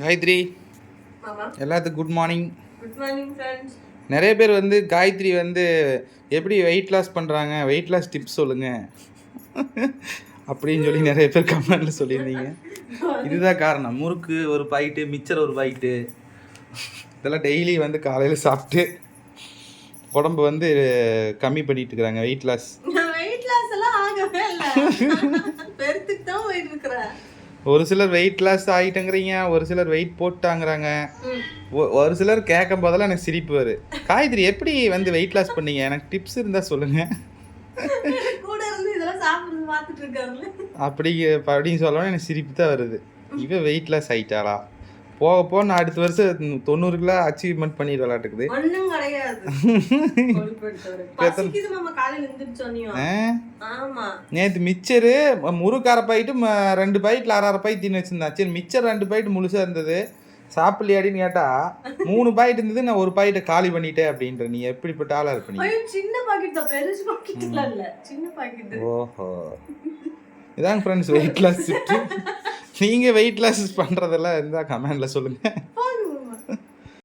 காயத்ரி. எல்லாத்துக்கும் good morning good morning friends நிறைய பேர் வந்து காயத்ரி வந்து எப்படி வெயிட் லாஸ் பண்ணுறாங்க வெயிட் லாஸ் டிப்ஸ் சொல்லுங்கள் அப்படின்னு சொல்லி நிறைய பேர் கமெண்ட்ல சொல்லியிருந்தீங்க. இதுதான் காரணம். முறுக்கு ஒரு பாயிட்டு மிச்சர் ஒரு பாயிட்டு இதெல்லாம் டெய்லி வந்து காலையில் சாப்பிட்டு உடம்பு வந்து கம்மி பண்ணிட்டு இருக்கிறாங்க வெயிட் லாஸ் வெயிட் லாஸ் எல்லாம் ஆகவே இல்லை. பெருத்துக்கு தான் போயிட்டு இருக்கிறேன். ஒரு சிலர் வெயிட் லாஸ் ஆகிட்டேங்கிறீங்க ஒரு சிலர் வெயிட் போட்டாங்கிறாங்க. ஒரு சிலர் கேட்கும் போதெல்லாம் எனக்கு சிரிப்பு வரும் காயத்ரி எப்படி வந்து வெயிட் லாஸ் பண்ணீங்க? எனக்கு டிப்ஸ் இருந்தால் சொல்லுங்கள் அப்படி அப்படின்னு சொல்லவும் எனக்கு சிரிப்பு தான் வருது. இவ வெயிட் லாஸ் ஆயிட்டாளா? போக போக நான் அடுத்த வருஷம் தொண்ணூறு கிலோ அச்சீவ்மெண்ட் பண்ணி விளையாட்டுக்குது. ஒண்ணும் கிடையாது. நேற்று மிச்சரு முறுக்கு அரை பாயிட்டு ரெண்டு பாயிட்டில் அரை அரை பாயிட்டு தின்னு வச்சிருந்தேன். சரி மிச்சர் ரெண்டு பாயிண்ட் முழுசா இருந்தது. சாப்பிடலையாடின்னு கேட்டா மூணு பாயிண்ட் இருந்தது நான் ஒரு பாயிட்டை காலி பண்ணிட்டேன் அப்படின்ற. நீ எப்படிப்பட்ட ஆளா இருப்ப சின்ன பாக்கெட் தான். பெருசு பாக்கெட்லாம் இல்ல. சின்ன பாக்கெட் ஓஹோ. இதாங்க ஃப்ரெண்ட்ஸ் வெயிட் லாஸ் நீங்கள் வெயிட் லாஸ் பண்ணுறதெல்லாம் இருந்தால் கமெண்டில் சொல்லுங்கள்